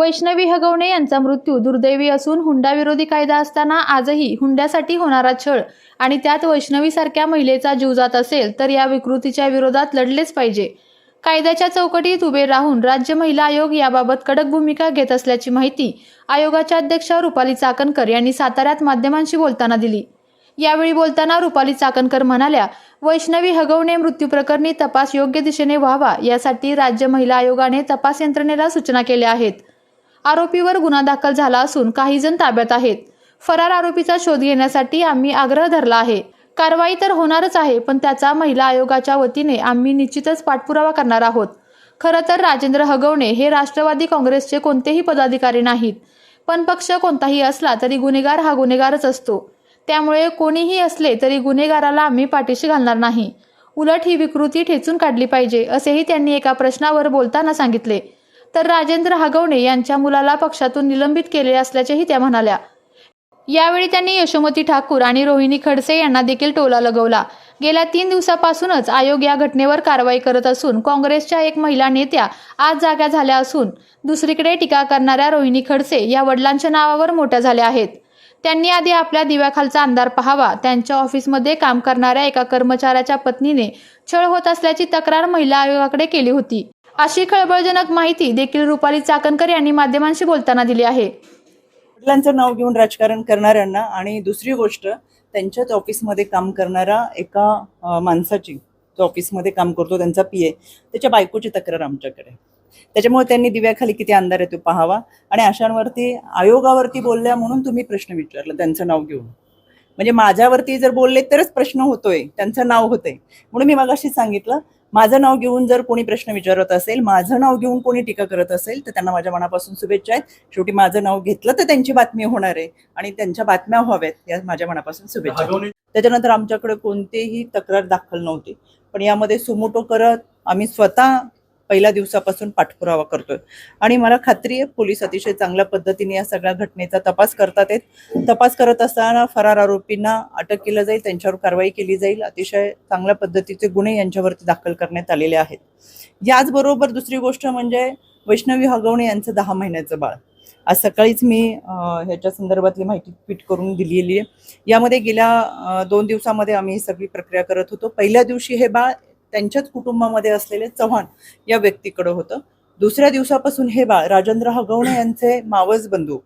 वैष्णवी हगवणे यांचा मृत्यू दुर्दैवी असून हुंडा विरोधी कायदा असताना आजही हुंड्यासाठी होणारा छळ आणि त्यात वैष्णवीसारख्या महिलेचा जीव जात असेल तर या विकृतीच्या विरोधात लढलेच पाहिजे. कायद्याच्या चौकटीत उभे राहून राज्य महिला आयोग याबाबत कडक भूमिका घेत असल्याची माहिती आयोगाच्या अध्यक्ष रुपाली चाकणकर यांनी साताऱ्यात माध्यमांशी बोलताना दिली. यावेळी बोलताना रुपाली चाकणकर म्हणाल्या वैष्णवी हगवणे मृत्यू प्रकरणी तपास योग्य दिशेने व्हावा यासाठी राज्य महिला आयोगाने तपास यंत्रणेला सूचना केल्या आहेत. आरोपीवर गुन्हा दाखल झाला असून काही जण ताब्यात आहेत. फरार आरोपीचा शोध घेण्यासाठी आम्ही आग्रह धरला आहे. कारवाई तर होणारच आहे पण त्याचा महिला आयोगाच्या वतीने आम्ही निश्चितच पाठपुरावा करणार आहोत. खरं तर राजेंद्र हगवणे हे राष्ट्रवादी काँग्रेसचे कोणतेही पदाधिकारी नाहीत. पण पक्ष कोणताही असला तरी गुन्हेगार हा गुन्हेगारच असतो. त्यामुळे कोणीही असले तरी गुन्हेगाराला आम्ही पाठीशी घालणार नाही. उलट ही विकृती ठेचून काढली पाहिजे असेही त्यांनी एका प्रश्नावर बोलताना सांगितले. तर राजेंद्र हागवणे यांच्या मुलाला पक्षातून निलंबित केले असल्याचेही त्या म्हणाल्या. यावेळी त्यांनी यशोमती ठाकूर आणि रोहिणी खडसे यांना देखील टोला लगवला. गेल्या तीन दिवसापासूनच आयोग या घटनेवर कारवाई करत असून काँग्रेसच्या एक महिला नेत्या आज जाग्या झाल्या असून दुसरीकडे टीका करणाऱ्या रोहिणी खडसे या वडिलांच्या नावावर मोठ्या झाल्या आहेत. त्यांनी आधी आपल्या दिव्याखालचा अंधार पाहावा त्यांच्या ऑफिसमध्ये काम करणाऱ्या एका कर्मचाऱ्याच्या पत्नीने छळ होत असल्याची तक्रार महिला आयोगाकडे केली होती. अशी खळबळजनक माहिती देखील रुपाली चाकणकर यांनी माध्यमांशी बोलताना दिली आहे. वडिलांचं नाव घेऊन राजकारण करणाऱ्यांना आणि दुसरी गोष्ट त्यांच्याच ऑफिसमध्ये काम करणाऱ्या एका अं, माणसाची जो ऑफिसमध्ये काम करतो त्यांचा पी ए. त्याच्या बायकोची तक्रार आमच्याकडे. त्याच्यामुळे त्यांनी दिव्याखाली किती अंधार आहे तो पाहावा आणि अशांवरती आयोगावरती बोलल्या म्हणून तुम्ही प्रश्न विचारला त्यांचं नाव घेऊन. म्हणजे माझ्यावरती जर बोलले तरच प्रश्न होतोय त्यांचं नाव होतंय. म्हणून मी मगाशी सांगितलं माझं नाव घेऊन जर कोणी प्रश्न विचारत असेल माझं नाव घेऊन कोणी टीका करत असेल तर त्यांना माझ्या मनापासून शुभेच्छा आहेत. शेवटी माझं नाव घेतलं तर त्यांची बातमी होणार आहे आणि त्यांच्या बातम्या व्हाव्यात या माझ्या मनापासून शुभेच्छा त्याच्यानंतर आमच्याकडे कोणतीही तक्रार दाखल नव्हती. पण यामध्ये सुमोटो करत आम्ही स्वतः पहिल्या दिवसापासून पाठपुरावा करतोय. आणि मला खात्री आहे पोलीस अतिशय चांगल्या पद्धतीने या सगळ्या घटनेचा तपास करतात आहेत. तपास करत असताना फरार आरोपींना अटक केलं जाईल त्यांच्यावर कारवाई केली जाईल. अतिशय चांगल्या पद्धतीचे गुन्हे यांच्यावरती दाखल करण्यात आलेले आहेत. याचबरोबर दुसरी गोष्ट म्हणजे वैष्णवी हगवणे यांचं दहा महिन्याचं बाळ. आज सकाळीच मी ह्याच्या संदर्भातली माहिती ट्विट करून दिलेली आहे. यामध्ये गेल्या दोन दिवसामध्ये आम्ही ही सगळी प्रक्रिया करत होतो. पहिल्या दिवशी हे बाळ त्यांच्याच कुटुंबामध्ये असलेले चव्हाण या व्यक्तीकडं होतं. दुसऱ्या दिवसापासून हे बाळ राजेंद्र हगवणे यांचे मावस बंधू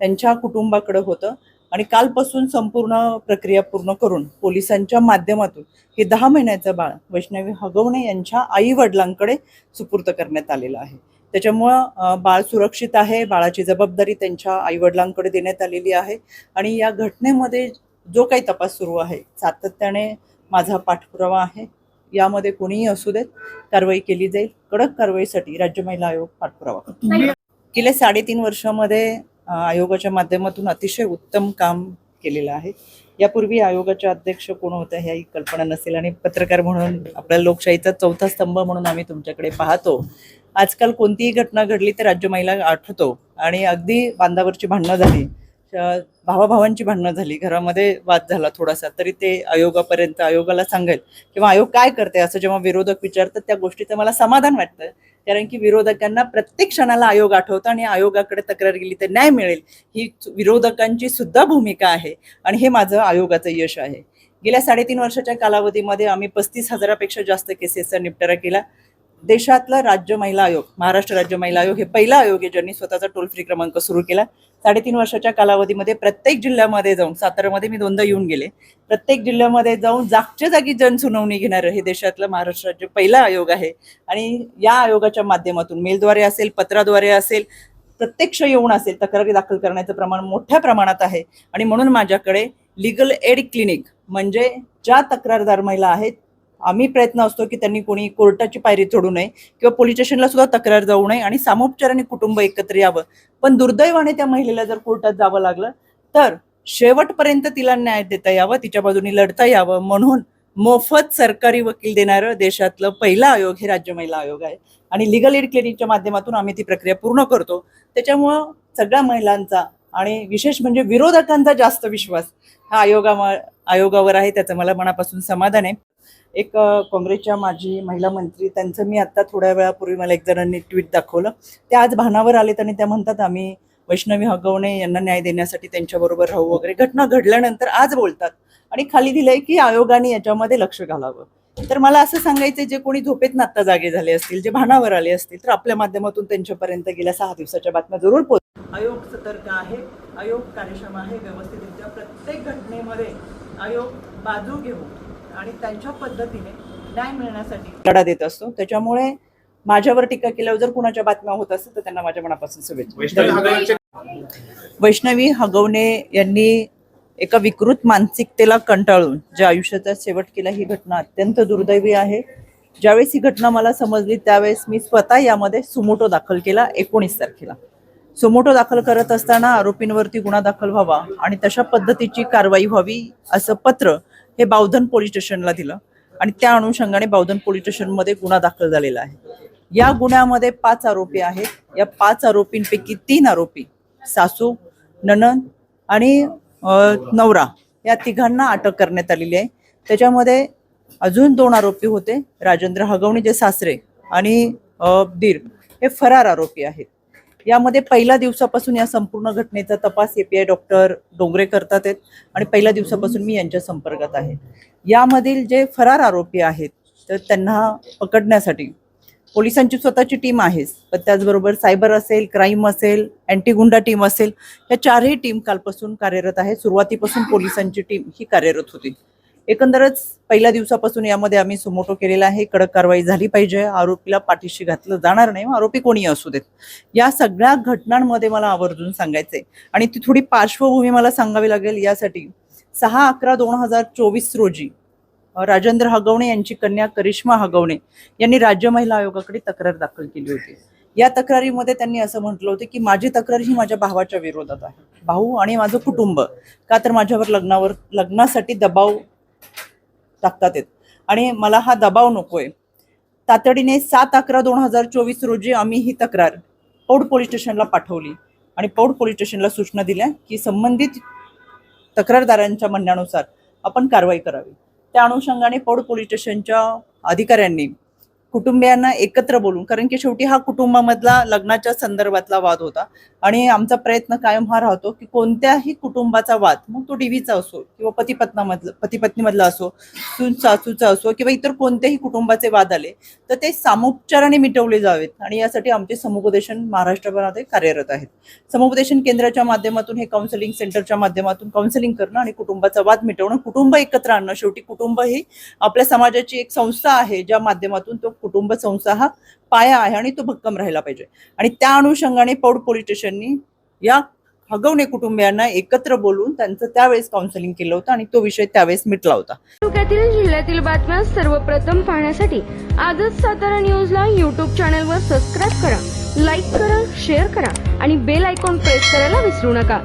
त्यांच्या कुटुंबाकडं होतं आणि कालपासून संपूर्ण प्रक्रिया पूर्ण करून पोलिसांच्या माध्यमातून हे दहा महिन्याचं बाळ वैष्णवी हगवणे यांच्या आई वडिलांकडे सुपूर्त करण्यात आलेलं आहे. त्याच्यामुळं बाळ सुरक्षित आहे बाळाची जबाबदारी त्यांच्या आई वडिलांकडे देण्यात आलेली आहे आणि या घटनेमध्ये जो काही तपास सुरू आहे सातत्याने माझा पाठपुरावा आहे. यामध्ये कोणीही असू देत कारवाई केली जाईल. कडक कारवाईसाठी राज्य महिला आयोग पाठपुरावा करतो. गेल्या साडेतीन वर्षामध्ये आयोगाच्या माध्यमातून अतिशय उत्तम काम केलेलं आहे. यापूर्वी आयोगाचे अध्यक्ष कोण होत्या ह्याही कल्पना नसेल. आणि पत्रकार म्हणून आपल्या लोकशाहीचा चौथा स्तंभ म्हणून आम्ही तुमच्याकडे पाहतो. आजकाल कोणतीही घटना घडली तर राज्य महिला आठवतो. आणि अगदी बांधावरची भांडणं झाली. भावाभावांची भांडणं झाली घरामध्ये वाद झाला थोडासा तरी ते आयोगापर्यंत आयोगाला सांगेल किंवा आयोग काय करते असं जेव्हा विरोधक विचारतात त्या गोष्टीचं मला समाधान वाटतं. कारण की विरोधकांना प्रत्येक क्षणाला आयोग आठवतो आणि आयोगाकडे तक्रार गेली तर न्याय मिळेल. ही विरोधकांची सुद्धा भूमिका आहे आणि हे माझं आयोगाचं यश आहे. गेल्या साडेतीन वर्षाच्या कालावधीमध्ये आम्ही पस्तीस हजारापेक्षा जास्त केसेसचा निपटारा केला. देशातलं राज्य महिला आयोग महाराष्ट्र राज्य महिला आयोग हे पहिला आयोग आहे ज्यांनी स्वतःचा टोल फ्री क्रमांक सुरू केला. साडेतीन वर्षाच्या कालावधीमध्ये प्रत्येक जिल्ह्यामध्ये जाऊन सातारामध्ये मी दोनदा येऊन गेले. प्रत्येक जिल्ह्यामध्ये जाऊन जागच्या जागी जनसुनावणी घेणारं हे देशातलं महाराष्ट्र राज्य पहिला आयोग आहे. आणि या आयोगाच्या माध्यमातून मेलद्वारे असेल पत्राद्वारे असेल प्रत्यक्ष येऊन असेल तक्रारी दाखल करण्याचं प्रमाण मोठ्या प्रमाणात आहे. आणि म्हणून माझ्याकडे लिगल एड क्लिनिक म्हणजे ज्या तक्रारदार महिला आहेत आम्ही प्रयत्न असतो की त्यांनी कोणी कोर्टाची पायरी चढू नये किंवा पोलीस स्टेशनला सुद्धा तक्रार जाऊ नये आणि सामोपचाराने कुटुंब एकत्र यावं. पण दुर्दैवाने त्या महिलेला जर कोर्टात जावं लागलं तर शेवटपर्यंत तिला न्याय देता यावं तिच्या बाजूने लढता यावं म्हणून मोफत सरकारी वकील देणारं देशातलं पहिलं आयोग हे राज्य महिला आयोग आहे. आणि लिगल एड क्लिनिकच्या माध्यमातून आम्ही ती प्रक्रिया पूर्ण करतो. त्याच्यामुळं सगळ्या महिलांचा आणि विशेष म्हणजे विरोधकांचा जास्त विश्वास हा आयोगा आयोगावर आहे त्याचं मला मनापासून समाधान आहे. एक काँग्रेसच्या माजी महिला मंत्री त्यांचं मी आता थोड्या वेळापूर्वी मला एक जणांनी ट्विट दाखवलं. त्या आज भानावर आलेत आणि त्या म्हणतात आम्ही वैष्णवी हगवणे यांना न्याय देण्यासाठी त्यांच्याबरोबर राहू वगैरे. घटना घडल्यानंतर आज बोलतात. आणि खाली दिलंय की आयोगाने याच्यामध्ये लक्ष घालावं. तर मला असं सांगायचं जे कोणी झोपेत आत्ता जागे झाले असतील जे भानावर आले असतील तर आपल्या माध्यमातून त्यांच्यापर्यंत गेल्या सहा दिवसाच्या बातम्या जरूर पोहोच आयोग सतर्क आहे. आयोग कार्यक्षम आहे व्यवस्थितरित्या प्रत्येक घटनेमध्ये आयोग बाजू घेऊन आणि त्यांच्या पद्धतीने न्याय मिळण्यासाठी लढा देत असतो. त्याच्यामुळे माझ्यावर टीका केल्यावर जर कुणाच्या बातम्या होत असतील तर त्यांना माझ्या मनापासून शुभेच्छा. वैष्णवी हगवणे यांनी एका विकृत मानसिकतेला कंटाळून ज्या आयुष्याचा शेवट केला ही घटना अत्यंत दुर्दैवी आहे. ज्यावेळेस ही घटना मला समजली त्यावेळेस मी स्वतः यामध्ये सुमोटो दाखल केला एकोणीस तारखेला. सुमोटो दाखल करत असताना आरोपींवरती गुन्हा दाखल व्हावा आणि तशा पद्धतीची कारवाई व्हावी असं पत्र हे बावधन पोलीस स्टेशनला दिलं. आणि त्या अनुषंगाने बावधन पोलीस स्टेशनमध्ये गुन्हा दाखल झालेला आहे. या गुन्ह्यामध्ये पाच आरोपी आहेत. या पाच आरोपींपैकी तीन आरोपी सासू ननन आणि नवरा या तिघांना अटक करण्यात आलेली आहे. त्याच्यामध्ये अजून दोन आरोपी होते. राजेंद्र हगवणे जे सासरे आणि दीर हे फरार आरोपी आहेत. यामध्ये पहिल्या दिवसापासून या संपूर्ण घटनेचा तपास एपीआय डॉक्टर डोंगरे करतात आहेत आणि पहिल्या दिवसापासून मी यांच्या संपर्कात आहे. यामधील जे फरार आरोपी आहेत तर त्यांना पकडण्यासाठी पोलिसांची स्वतःची टीम आहेच पण त्याचबरोबर सायबर असेल क्राईम असेल अँटी गुंडा टीम असेल या चारही टीम कालपासून कार्यरत आहे. सुरुवातीपासून पोलिसांची टीम ही कार्यरत होती. एकंदरच पहिल्या दिवसापासून यामध्ये आम्ही सुमोटो केलेला आहे. कडक कारवाई झाली पाहिजे. आरोपीला पाठीशी घातलं जाणार नाही. आरोपी कोणी असू देत. या सगळ्या घटनांमध्ये मला आवर्जून सांगायचंय. आणि ती थोडी पार्श्वभूमी मला सांगावी लागेल. यासाठी सहा अकरा दोन हजार चोवीस रोजी राजेंद्र हगवणे यांची कन्या करिश्मा हगवणे यांनी राज्य महिला आयोगाकडे तक्रार दाखल केली होती. या तक्रारीमध्ये त्यांनी असं म्हटलं होतं की माझी तक्रार ही माझ्या भावाच्या विरोधात आहे. भाऊ आणि माझं कुटुंब. का तर माझ्यावर लग्नावर लग्नासाठी दबाव टाकतात येत आणि मला हा दबाव नकोय. तातडीने सात अकरा दोन हजार चोवीस रोजी आम्ही ही तक्रार पौड पोलीस स्टेशनला पाठवली. आणि पौड पोलीस स्टेशनला सूचना दिल्या की संबंधित तक्रारदारांच्या म्हणण्यानुसार आपण कारवाई करावी. त्या अनुषंगाने पौड पोलीस स्टेशनच्या अधिकाऱ्यांनी कुटुंबियांना एकत्र बोलून कारण की शेवटी हा कुटुंबामधला लग्नाच्या संदर्भातला वाद होता. आणि आमचा प्रयत्न कायम हा राहतो की कोणत्याही कुटुंबाचा वाद मग तो डीव्हीचा असो किंवा पती पत्नामधला पती पत्नीमधला असो सून सासूचा असो किंवा इतर कोणत्याही कुटुंबाचे वाद आले तर ते सामोपचाराने मिटवले जावेत. आणि यासाठी आमचे समुपदेशन महाराष्ट्रभरामध्ये कार्यरत आहेत. समुपदेशन केंद्राच्या माध्यमातून हे काउन्सिलिंग सेंटरच्या माध्यमातून काउन्सिलिंग करणं आणि कुटुंबाचा वाद मिटवणं कुटुंब एकत्र आणणं. शेवटी कुटुंब ही आपल्या समाजाची एक संस्था आहे ज्या माध्यमातून तो कुटुंब संस्था हा पाया आहे आणि तो भक्कम राहिला पाहिजे. आणि त्या अनुषंगाने पौड पोलीस स्टेशननी या हगवणे कुटुंबियांना एकत्र बोलून त्यांचं त्यावेळेस काउन्सिलिंग केलं होतं आणि तो विषय त्यावेळेस मिटला होता. तालुक्यातील जिल्ह्यातील बातम्या सर्वप्रथम पाहण्यासाठी आजच सातारा न्यूजला यूट्यूब चॅनलवर सबस्क्राईब करा लाईक करा शेअर करा आणि बेल आयकॉन प्रेस करायला विसरू नका.